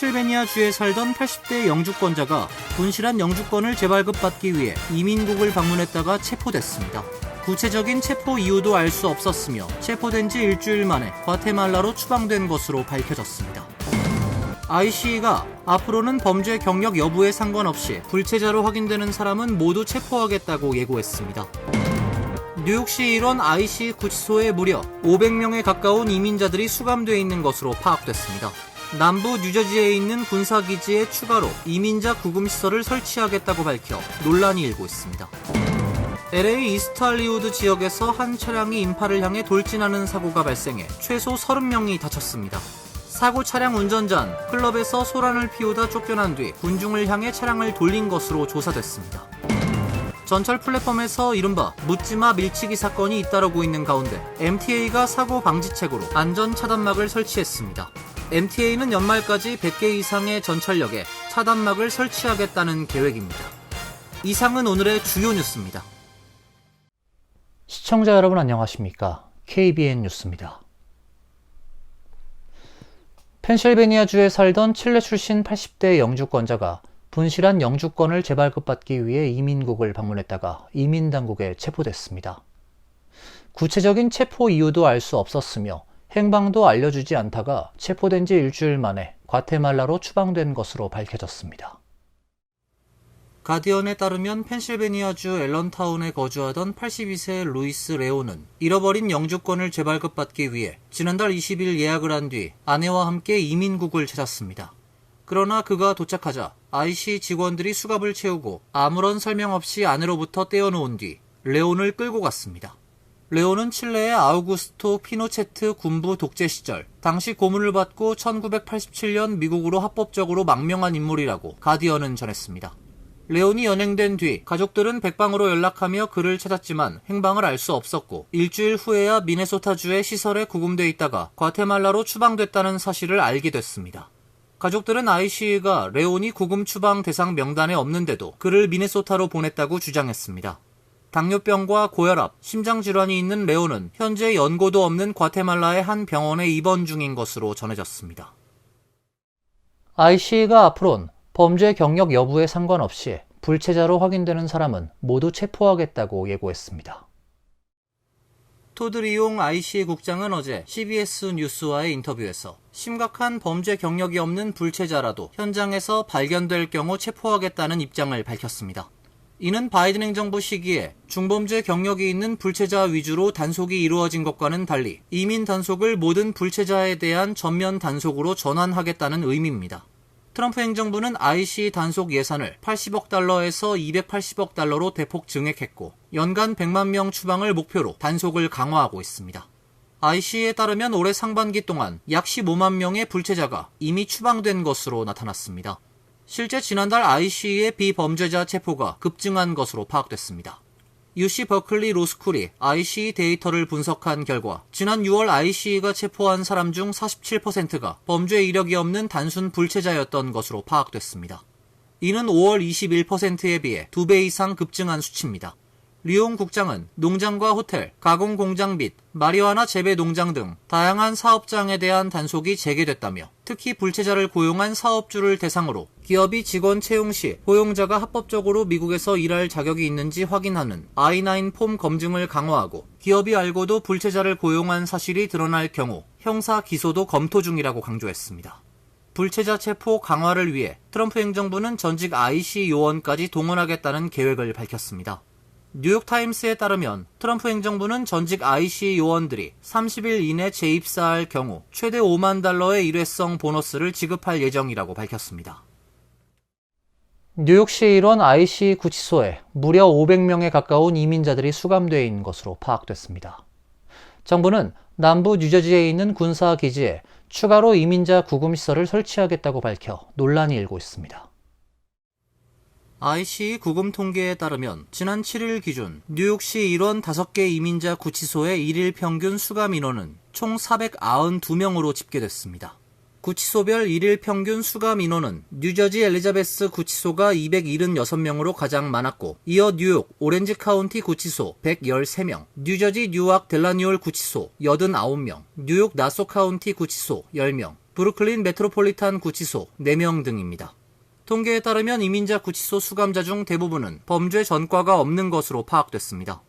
펜실베니아 주에 살던 80대 영주권자가 분실한 영주권을 재발급받기 위해 이민국을 방문했다가 체포됐습니다. 구체적인 체포 이유도 알 수 없었으며 체포된 지 일주일 만에 과테말라로 추방된 것으로 밝혀졌습니다. IC가 앞으로는 범죄 경력 여부에 상관없이 불체자로 확인되는 사람은 모두 체포하겠다고 예고했습니다. 뉴욕시 일원 IC 구치소에 무려 500명에 가까운 이민자들이 수감되어 있는 것으로 파악됐습니다. 남부 뉴저지에 있는 군사기지에 추가로 이민자 구금시설을 설치하겠다고 밝혀 논란이 일고 있습니다. LA 이스트 할리우드 지역에서 한 차량이 인파를 향해 돌진하는 사고가 발생해 최소 30명이 다쳤습니다. 사고 차량 운전자는 클럽에서 소란을 피우다 쫓겨난 뒤 군중을 향해 차량을 돌린 것으로 조사됐습니다. 전철 플랫폼에서 이른바 묻지마 밀치기 사건이 잇따르고 있는 가운데 MTA가 사고 방지책으로 안전 차단막을 설치했습니다. MTA는 연말까지 100개 이상의 전철역에 차단막을 설치하겠다는 계획입니다. 이상은 오늘의 주요 뉴스입니다. 시청자 여러분 안녕하십니까? KBN 뉴스입니다. 펜실베니아주에 살던 칠레 출신 80대 영주권자가 분실한 영주권을 재발급받기 위해 이민국을 방문했다가 이민당국에 체포됐습니다. 구체적인 체포 이유도 알 수 없었으며 행방도 알려주지 않다가 체포된 지 일주일 만에 과테말라로 추방된 것으로 밝혀졌습니다. 가디언에 따르면 펜실베니아주 앨런타운에 거주하던 82세 루이스 레오는 잃어버린 영주권을 재발급받기 위해 지난달 20일 예약을 한 뒤 아내와 함께 이민국을 찾았습니다. 그러나 그가 도착하자 IC 직원들이 수갑을 채우고 아무런 설명 없이 안으로부터 떼어놓은 뒤 레온을 끌고 갔습니다. 레온은 칠레의 아우구스토 피노체트 군부 독재 시절 당시 고문을 받고 1987년 미국으로 합법적으로 망명한 인물이라고 가디언은 전했습니다. 레온이 연행된 뒤 가족들은 백방으로 연락하며 그를 찾았지만 행방을 알 수 없었고 일주일 후에야 미네소타주의 시설에 구금돼 있다가 과테말라로 추방됐다는 사실을 알게 됐습니다. 가족들은 IC가 레온이 구금 추방 대상 명단에 없는데도 그를 미네소타로 보냈다고 주장했습니다. 당뇨병과 고혈압, 심장질환이 있는 레온은 현재 연고도 없는 과테말라의 한 병원에 입원 중인 것으로 전해졌습니다. IC가 앞으론 범죄 경력 여부에 상관없이 불체자로 확인되는 사람은 모두 체포하겠다고 예고했습니다. 토드리용 IC 국장은 어제 CBS 뉴스와의 인터뷰에서 심각한 범죄 경력이 없는 불체자라도 현장에서 발견될 경우 체포하겠다는 입장을 밝혔습니다. 이는 바이든 행정부 시기에 중범죄 경력이 있는 불체자 위주로 단속이 이루어진 것과는 달리 이민 단속을 모든 불체자에 대한 전면 단속으로 전환하겠다는 의미입니다. 트럼프 행정부는 IC 단속 예산을 80억 달러에서 280억 달러로 대폭 증액했고 연간 100만 명 추방을 목표로 단속을 강화하고 있습니다. IC에 따르면 올해 상반기 동안 약 15만 명의 불체자가 이미 추방된 것으로 나타났습니다. 실제 지난달 IC의 비범죄자 체포가 급증한 것으로 파악됐습니다. UC 버클리 로스쿨이 IC 데이터를 분석한 결과 지난 6월 IC가 체포한 사람 중 47%가 범죄 이력이 없는 단순 불체자였던 것으로 파악됐습니다. 이는 5월 21%에 비해 2배 이상 급증한 수치입니다. 리옹 국장은 농장과 호텔, 가공 공장 및 마리화나 재배 농장 등 다양한 사업장에 대한 단속이 재개됐다며 특히 불체자를 고용한 사업주를 대상으로 기업이 직원 채용 시 고용자가 합법적으로 미국에서 일할 자격이 있는지 확인하는 I9 폼 검증을 강화하고 기업이 알고도 불체자를 고용한 사실이 드러날 경우 형사 기소도 검토 중이라고 강조했습니다. 불체자 체포 강화를 위해 트럼프 행정부는 전직 IC 요원까지 동원하겠다는 계획을 밝혔습니다. 뉴욕타임스에 따르면 트럼프 행정부는 전직 IC 요원들이 30일 이내 재입사할 경우 최대 5만 달러의 일회성 보너스를 지급할 예정이라고 밝혔습니다. 뉴욕시 일원 IC 구치소에 무려 500명에 가까운 이민자들이 수감되어 있는 것으로 파악됐습니다. 정부는 남부 뉴저지에 있는 군사 기지에 추가로 이민자 구금시설을 설치하겠다고 밝혀 논란이 일고 있습니다. IC 구금 통계에 따르면 지난 7일 기준 뉴욕시 일원 5개 이민자 구치소의 일일 평균 수감 인원은 총 492명으로 집계됐습니다. 구치소별 일일 평균 수감 인원은 뉴저지 엘리자베스 구치소가 276명으로 가장 많았고 이어 뉴욕 오렌지 카운티 구치소 113명, 뉴저지 뉴악 델라니올 구치소 89명, 뉴욕 나소 카운티 구치소 10명, 브루클린 메트로폴리탄 구치소 4명 등입니다. 통계에 따르면 이민자 구치소 수감자 중 대부분은 범죄 전과가 없는 것으로 파악됐습니다.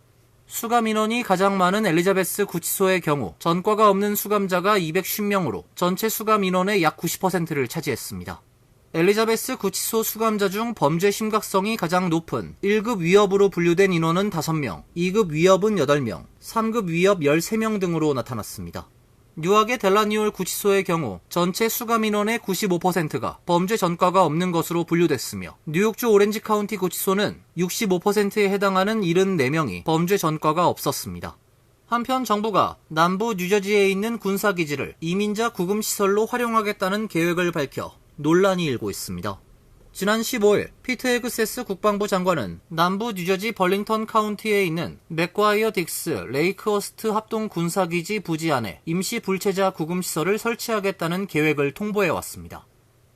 수감 인원이 가장 많은 엘리자베스 구치소의 경우 전과가 없는 수감자가 210명으로 전체 수감 인원의 약 90%를 차지했습니다. 엘리자베스 구치소 수감자 중 범죄 심각성이 가장 높은 1급 위협으로 분류된 인원은 5명, 2급 위협은 8명, 3급 위협 13명 등으로 나타났습니다. 뉴욕의 델라니올 구치소의 경우 전체 수감 인원의 95%가 범죄 전과가 없는 것으로 분류됐으며 뉴욕주 오렌지 카운티 구치소는 65%에 해당하는 74명이 범죄 전과가 없었습니다. 한편 정부가 남부 뉴저지에 있는 군사기지를 이민자 구금시설로 활용하겠다는 계획을 밝혀 논란이 일고 있습니다. 지난 15일 피트 에그세스 국방부 장관은 남부 뉴저지 벌링턴 카운티에 있는 맥과이어 딕스 레이크어스트 합동 군사기지 부지 안에 임시 불체자 구금시설을 설치하겠다는 계획을 통보해 왔습니다.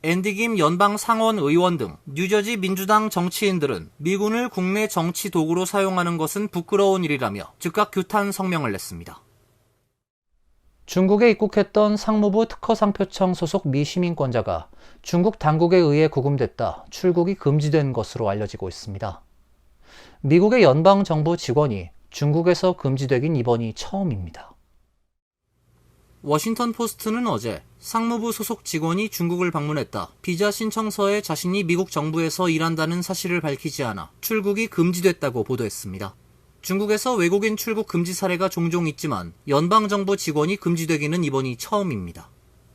앤디 김 연방 상원 의원 등 뉴저지 민주당 정치인들은 미군을 국내 정치 도구로 사용하는 것은 부끄러운 일이라며 즉각 규탄 성명을 냈습니다. 중국에 입국했던 상무부 특허상표청 소속 미 시민권자가 중국 당국에 의해 구금됐다 출국이 금지된 것으로 알려지고 있습니다. 미국의 연방정부 직원이 중국에서 금지되긴 이번이 처음입니다. 워싱턴 포스트는 어제 상무부 소속 직원이 중국을 방문했다. 비자 신청서에 자신이 미국 정부에서 일한다는 사실을 밝히지 않아 출국이 금지됐다고 보도했습니다. 중국에서 외국인 출국 금지 사례가 종종 있지만 연방정부 직원이 금지되기는 이번이 처음입니다.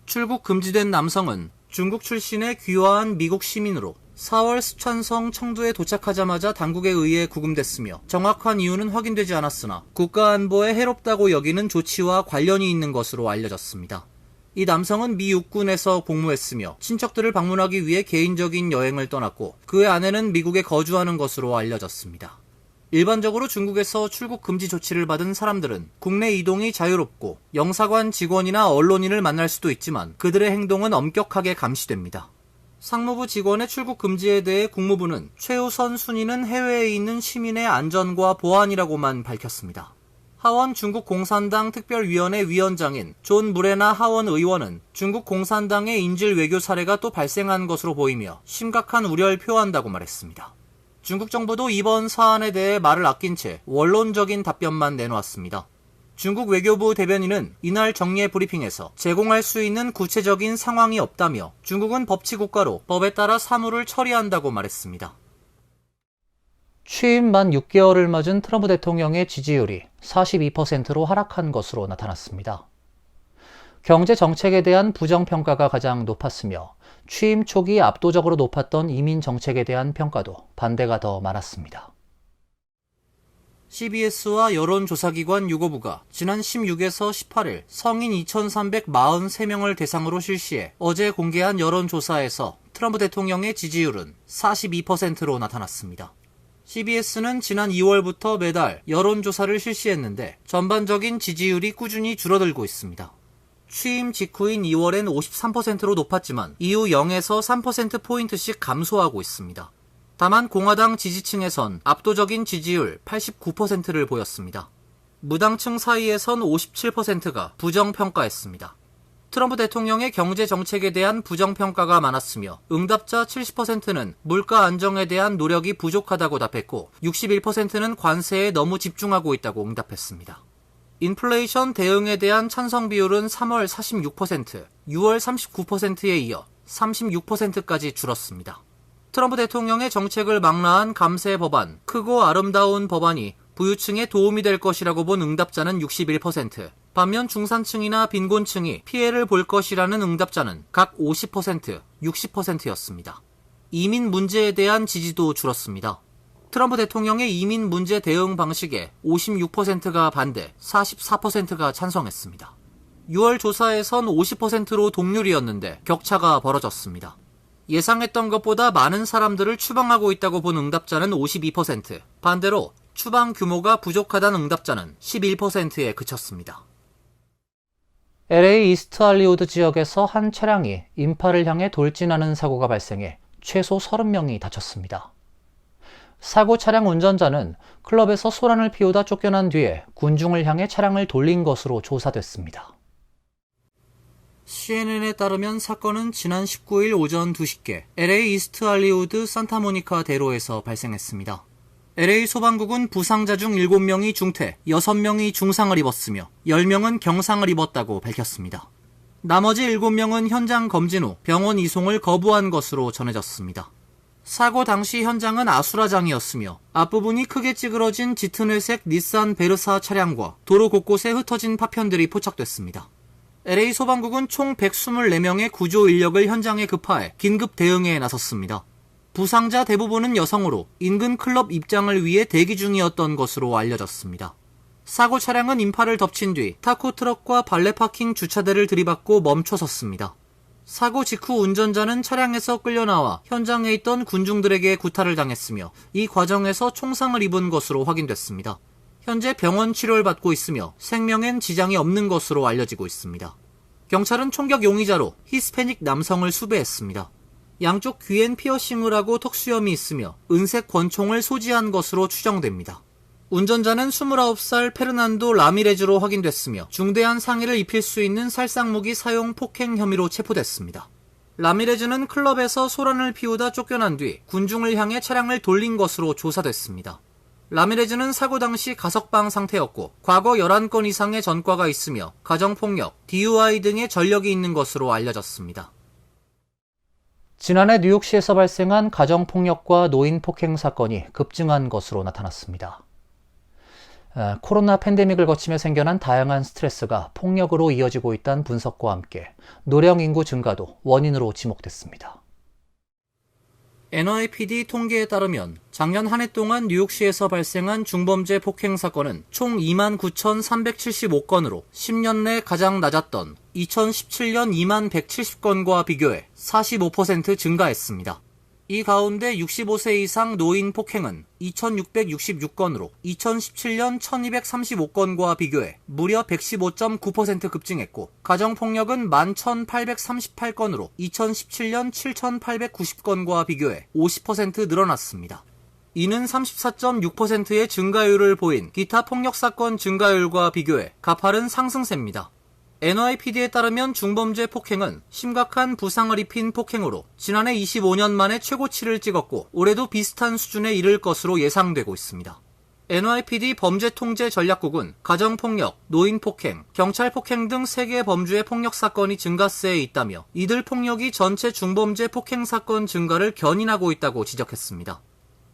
출국 금지된 남성은 중국 출신의 귀화한 미국 시민으로 4월 스촨성 청두에 도착하자마자 당국에 의해 구금됐으며 정확한 이유는 확인되지 않았으나 국가안보에 해롭다고 여기는 조치와 관련이 있는 것으로 알려졌습니다. 이 남성은 미 육군에서 복무했으며 친척들을 방문하기 위해 개인적인 여행을 떠났고 그의 아내는 미국에 거주하는 것으로 알려졌습니다. 일반적으로 중국에서 출국 금지 조치를 받은 사람들은 국내 이동이 자유롭고 영사관 직원이나 언론인을 만날 수도 있지만 그들의 행동은 엄격하게 감시됩니다. 상무부 직원의 출국 금지에 대해 국무부는 최우선 순위는 해외에 있는 시민의 안전과 보안이라고만 밝혔습니다. 하원 중국 공산당 특별위원회 위원장인 존 무레나 하원 의원은 중국 공산당의 인질 외교 사례가 또 발생한 것으로 보이며 심각한 우려를 표한다고 말했습니다. 중국 정부도 이번 사안에 대해 말을 아낀 채 원론적인 답변만 내놓았습니다. 중국 외교부 대변인은 이날 정례 브리핑에서 제공할 수 있는 구체적인 상황이 없다며 중국은 법치국가로 법에 따라 사무를 처리한다고 말했습니다. 취임 만 6개월을 맞은 트럼프 대통령의 지지율이 42%로 하락한 것으로 나타났습니다. 경제 정책에 대한 부정평가가 가장 높았으며 취임 초기 압도적으로 높았던 이민 정책에 대한 평가도 반대가 더 많았습니다. CBS와 여론조사기관 유고부가 지난 16에서 18일 성인 2,343명을 대상으로 실시해 어제 공개한 여론조사에서 트럼프 대통령의 지지율은 42%로 나타났습니다. CBS는 지난 2월부터 매달 여론조사를 실시했는데 전반적인 지지율이 꾸준히 줄어들고 있습니다. 취임 직후인 2월엔 53%로 높았지만 이후 0에서 3%포인트씩 감소하고 있습니다. 다만 공화당 지지층에선 압도적인 지지율 89%를 보였습니다. 무당층 사이에선 57%가 부정평가했습니다. 트럼프 대통령의 경제 정책에 대한 부정평가가 많았으며 응답자 70%는 물가 안정에 대한 노력이 부족하다고 답했고 61%는 관세에 너무 집중하고 있다고 응답했습니다. 인플레이션 대응에 대한 찬성 비율은 3월 46%, 6월 39%에 이어 36%까지 줄었습니다. 트럼프 대통령의 정책을 망라한 감세 법안, 크고 아름다운 법안이 부유층에 도움이 될 것이라고 본 응답자는 61%, 반면 중산층이나 빈곤층이 피해를 볼 것이라는 응답자는 각 50%, 60%였습니다. 이민 문제에 대한 지지도 줄었습니다. 트럼프 대통령의 이민 문제 대응 방식에 56%가 반대, 44%가 찬성했습니다. 6월 조사에선 50%로 동률이었는데 격차가 벌어졌습니다. 예상했던 것보다 많은 사람들을 추방하고 있다고 본 응답자는 52%, 반대로 추방 규모가 부족하다는 응답자는 11%에 그쳤습니다. LA 이스트 할리우드 지역에서 한 차량이 인파를 향해 돌진하는 사고가 발생해 최소 30명이 다쳤습니다. 사고 차량 운전자는 클럽에서 소란을 피우다 쫓겨난 뒤에 군중을 향해 차량을 돌린 것으로 조사됐습니다. CNN에 따르면 사건은 지난 19일 오전 2시께 LA 이스트 할리우드 산타모니카 대로에서 발생했습니다. LA 소방국은 부상자 중 7명이 중퇴, 6명이 중상을 입었으며 10명은 경상을 입었다고 밝혔습니다. 나머지 7명은 현장 검진 후 병원 이송을 거부한 것으로 전해졌습니다. 사고 당시 현장은 아수라장이었으며 앞부분이 크게 찌그러진 짙은 회색 닛산 베르사 차량과 도로 곳곳에 흩어진 파편들이 포착됐습니다. LA 소방국은 총 124명의 구조 인력을 현장에 급파해 긴급 대응에 나섰습니다. 부상자 대부분은 여성으로 인근 클럽 입장을 위해 대기 중이었던 것으로 알려졌습니다. 사고 차량은 인파를 덮친 뒤 타코 트럭과 발레 파킹 주차대를 들이받고 멈춰섰습니다. 사고 직후 운전자는 차량에서 끌려나와 현장에 있던 군중들에게 구타를 당했으며 이 과정에서 총상을 입은 것으로 확인됐습니다. 현재 병원 치료를 받고 있으며 생명엔 지장이 없는 것으로 알려지고 있습니다. 경찰은 총격 용의자로 히스패닉 남성을 수배했습니다. 양쪽 귀엔 피어싱을 하고 턱수염이 있으며 은색 권총을 소지한 것으로 추정됩니다. 운전자는 29살 페르난도 라미레즈로 확인됐으며 중대한 상해를 입힐 수 있는 살상무기 사용 폭행 혐의로 체포됐습니다. 라미레즈는 클럽에서 소란을 피우다 쫓겨난 뒤 군중을 향해 차량을 돌린 것으로 조사됐습니다. 라미레즈는 사고 당시 가석방 상태였고 과거 11건 이상의 전과가 있으며 가정폭력, DUI 등의 전력이 있는 것으로 알려졌습니다. 지난해 뉴욕시에서 발생한 가정폭력과 노인 폭행 사건이 급증한 것으로 나타났습니다. 아, 코로나 팬데믹을 거치며 생겨난 다양한 스트레스가 폭력으로 이어지고 있다는 분석과 함께 노령 인구 증가도 원인으로 지목됐습니다. NYPD 통계에 따르면 작년 한 해 동안 뉴욕시에서 발생한 중범죄 폭행 사건은 총 29,375건으로 10년 내 가장 낮았던 2017년 2,170건과 비교해 45% 증가했습니다. 이 가운데 65세 이상 노인 폭행은 2,666건으로 2017년 1,235건과 비교해 무려 115.9% 급증했고, 가정폭력은 11,838건으로 2017년 7,890건과 비교해 50% 늘어났습니다. 이는 34.6%의 증가율을 보인 기타 폭력 사건 증가율과 비교해 가파른 상승세입니다. NYPD에 따르면 중범죄 폭행은 심각한 부상을 입힌 폭행으로 지난해 25년 만에 최고치를 찍었고 올해도 비슷한 수준에 이를 것으로 예상되고 있습니다. NYPD 범죄통제 전략국은 가정폭력, 노인폭행, 경찰폭행 등 세계 범주의 폭력 사건이 증가세에 있다며 이들 폭력이 전체 중범죄 폭행 사건 증가를 견인하고 있다고 지적했습니다.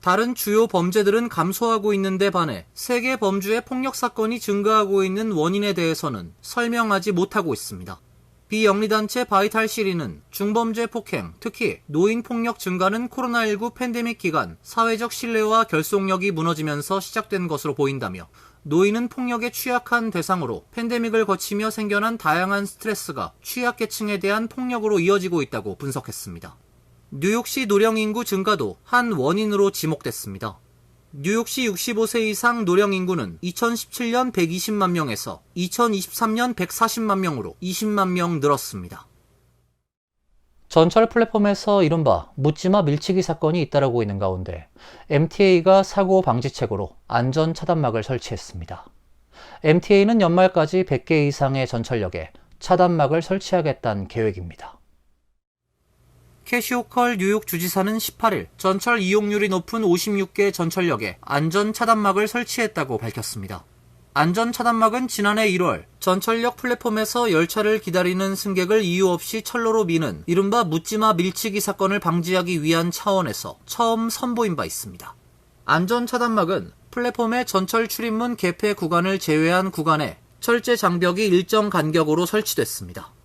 다른 주요 범죄들은 감소하고 있는데 반해 세계 범주의 폭력 사건이 증가하고 있는 원인에 대해서는 설명하지 못하고 있습니다. 비영리단체 바이탈 시리는 중범죄 폭행, 특히 노인 폭력 증가는 코로나19 팬데믹 기간 사회적 신뢰와 결속력이 무너지면서 시작된 것으로 보인다며 노인은 폭력에 취약한 대상으로 팬데믹을 거치며 생겨난 다양한 스트레스가 취약계층에 대한 폭력으로 이어지고 있다고 분석했습니다. 뉴욕시 노령 인구 증가도 한 원인으로 지목됐습니다. 뉴욕시 65세 이상 노령 인구는 2017년 120만 명에서 2023년 140만 명으로 20만 명 늘었습니다. 전철 플랫폼에서 이른바 묻지마 밀치기 사건이 잇따르고 있는 가운데 MTA가 사고 방지책으로 안전 차단막을 설치했습니다. MTA는 연말까지 100개 이상의 전철역에 차단막을 설치하겠다는 계획입니다. 캐시오컬 뉴욕 주지사는 18일 전철 이용률이 높은 56개 전철역에 안전 차단막을 설치했다고 밝혔습니다. 안전 차단막은 지난해 1월 전철역 플랫폼에서 열차를 기다리는 승객을 이유 없이 철로로 미는 이른바 묻지마 밀치기 사건을 방지하기 위한 차원에서 처음 선보인 바 있습니다. 안전 차단막은 플랫폼의 전철 출입문 개폐 구간을 제외한 구간에 철제 장벽이 일정 간격으로 설치됐습니다.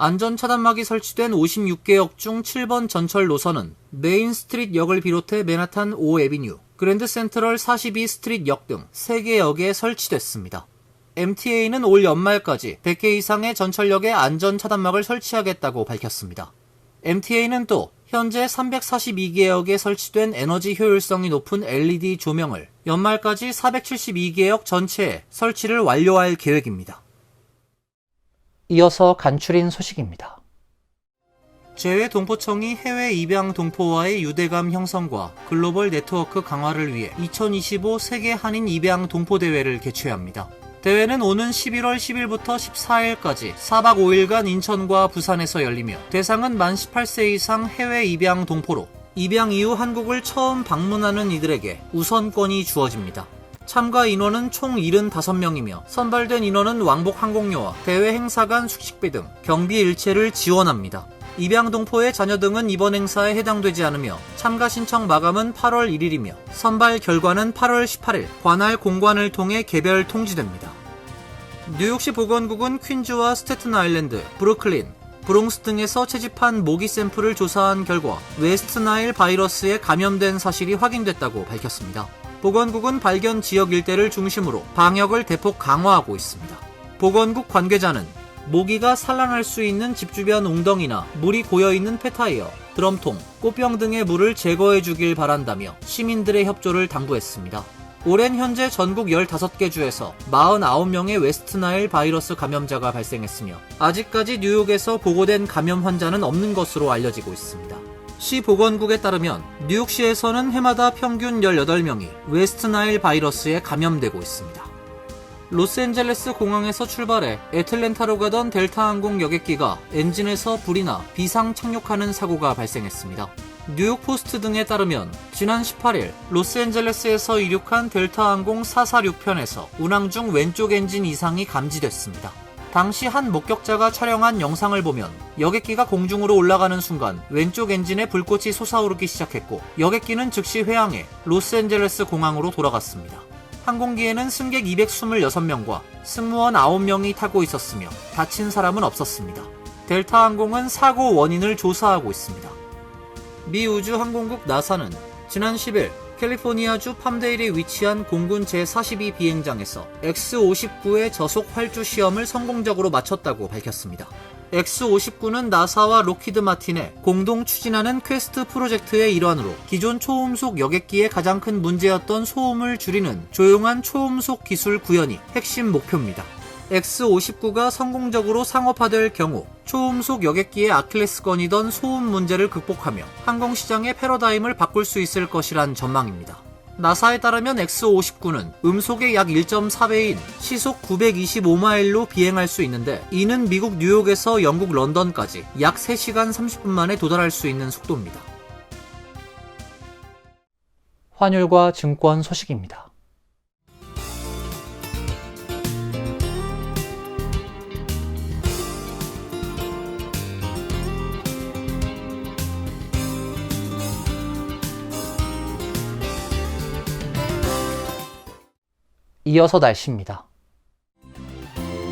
안전 차단막이 설치된 56개 역 중 7번 전철 노선은 메인 스트릿 역을 비롯해 맨하탄 5 에비뉴, 그랜드 센트럴 42 스트릿 역 등 3개 역에 설치됐습니다. MTA는 올 연말까지 100개 이상의 전철역에 안전 차단막을 설치하겠다고 밝혔습니다. MTA는 또 현재 342개 역에 설치된 에너지 효율성이 높은 LED 조명을 연말까지 472개 역 전체에 설치를 완료할 계획입니다. 이어서 간추린 소식입니다. 재외 동포청이 해외 입양 동포와의 유대감 형성과 글로벌 네트워크 강화를 위해 2025 세계 한인 입양 동포 대회를 개최합니다. 대회는 오는 11월 10일부터 14일까지 4박 5일간 인천과 부산에서 열리며 대상은 만 18세 이상 해외 입양 동포로 입양 이후 한국을 처음 방문하는 이들에게 우선권이 주어집니다. 참가 인원은 총 75명이며 선발된 인원은 왕복 항공료와 대회 행사 간 숙식비 등 경비 일체를 지원합니다. 입양 동포의 자녀 등은 이번 행사에 해당되지 않으며 참가 신청 마감은 8월 1일이며 선발 결과는 8월 18일 관할 공관을 통해 개별 통지됩니다. 뉴욕시 보건국은 퀸즈와 스테튼 아일랜드, 브루클린, 브롱스 등에서 채집한 모기 샘플을 조사한 결과 웨스트 나일 바이러스에 감염된 사실이 확인됐다고 밝혔습니다. 보건국은 발견 지역 일대를 중심으로 방역을 대폭 강화하고 있습니다. 보건국 관계자는 모기가 산란할 수 있는 집 주변 웅덩이나 물이 고여 있는 폐타이어, 드럼통, 꽃병 등의 물을 제거해 주길 바란다며 시민들의 협조를 당부했습니다. 올해는 현재 전국 15개 주에서 49명의 웨스트나일 바이러스 감염자가 발생했으며 아직까지 뉴욕에서 보고된 감염 환자는 없는 것으로 알려지고 있습니다. 시 보건국에 따르면 뉴욕시에서는 해마다 평균 18명이 웨스트나일 바이러스에 감염되고 있습니다. 로스앤젤레스 공항에서 출발해 애틀랜타로 가던 델타 항공 여객기가 엔진에서 불이 나 비상 착륙하는 사고가 발생했습니다. 뉴욕 포스트 등에 따르면 지난 18일 로스앤젤레스에서 이륙한 델타 항공 446편에서 운항 중 왼쪽 엔진 이상이 감지됐습니다. 당시 한 목격자가 촬영한 영상을 보면 여객기가 공중으로 올라가는 순간 왼쪽 엔진에 불꽃이 솟아오르기 시작했고 여객기는 즉시 회항해 로스앤젤레스 공항으로 돌아갔습니다. 항공기에는 승객 226명과 승무원 9명이 타고 있었으며 다친 사람은 없었습니다. 델타 항공은 사고 원인을 조사하고 있습니다. 미 우주항공국 나사는 지난 10일 캘리포니아주 팜데일에 위치한 공군 제42 비행장에서 X-59의 저속 활주 시험을 성공적으로 마쳤다고 밝혔습니다. X-59는 나사와 로키드 마틴의 공동 추진하는 퀘스트 프로젝트의 일환으로 기존 초음속 여객기의 가장 큰 문제였던 소음을 줄이는 조용한 초음속 기술 구현이 핵심 목표입니다. X-59가 성공적으로 상업화될 경우 초음속 여객기의 아킬레스건이던 소음 문제를 극복하며 항공시장의 패러다임을 바꿀 수 있을 것이란 전망입니다. 나사에 따르면 X-59는 음속의 약 1.4배인 시속 925마일로 비행할 수 있는데 이는 미국 뉴욕에서 영국 런던까지 약 3시간 30분 만에 도달할 수 있는 속도입니다. 환율과 증권 소식입니다. 이어서 날씨입니다.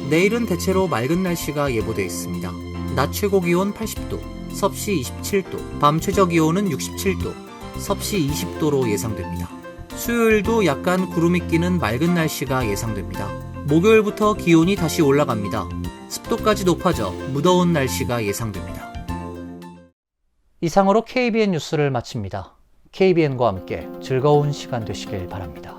내일은 대체로 맑은 날씨가 예보돼 있습니다. 낮 최고 기온 80도, 섭씨 27도, 밤 최저 기온은 67도, 섭씨 20도로 예상됩니다. 수요일도 약간 구름이 끼는 맑은 날씨가 예상됩니다. 목요일부터 기온이 다시 올라갑니다. 습도까지 높아져 무더운 날씨가 예상됩니다. 이상으로 KBN 뉴스를 마칩니다. KBN과 함께 즐거운 시간 되시길 바랍니다.